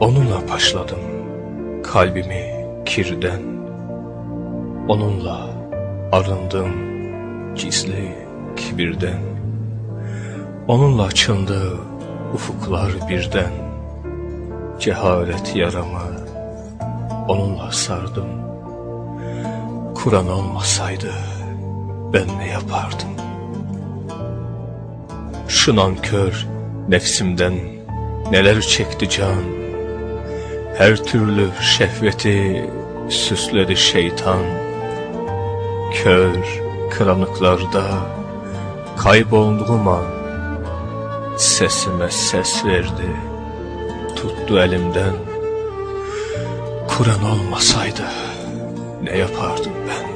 Onunla başladım. Kalbimi kirden Onunla arındım. Gizli kibirden Onunla açıldı ufuklar birden. Cehalet yaramı onunla sardım. Kur'an olmasaydı ben ne yapardım? Şu nankör nefsimden neler çekti can Her türlü şehveti süsledi şeytan Kör karanlıklarda kaybolduğum an Sesime ses verdi. Tuttu elimden. Kur'an olmasaydı ne yapardım ben?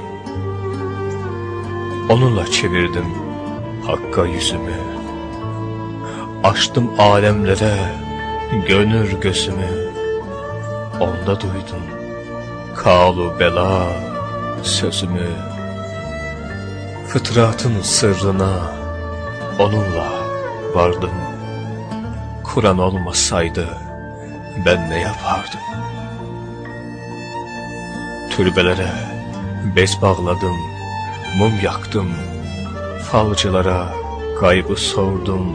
Onunla çevirdim Hakk'a yüzümü. Açtım alemlere gönül gözümü Onda duydum. Kalu bela sözümü. Fıtratın sırrına onunla vardım. Kur'an olmasaydı ben ne yapardım? Türbelere bez bağladım Mum yaktım. Falcılara kaybı sordum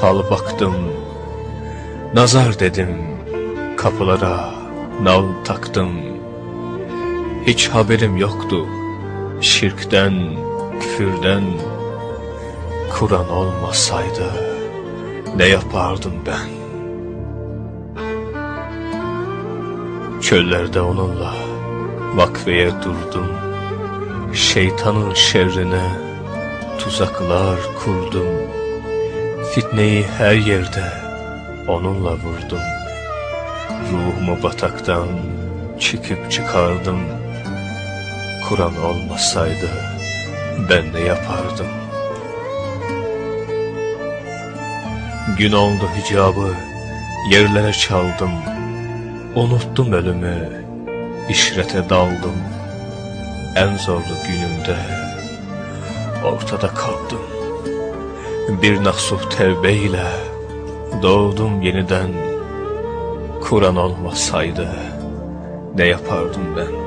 Fal baktım. Nazar dedim Kapılara nal taktım. Hiç haberim yoktu. Şirkten, küfürden Kur'an olmasaydı Ne yapardım ben? Çöllerde onunla vakfeye durdum. Şeytanın şerrine tuzaklar kurdum. Fitneyi her yerde onunla vurdum Ruhumu bataktan çıkıp çıkardım. Kur'an olmasaydı ben ne yapardım? Gün oldu hicabı yerlere çaldım. Unuttum ölümü işrete daldım. En zorlu günümde ortada kaldım. Bir nasuh tevbeyle doğdum yeniden Kur'an olmasaydı ne yapardım ben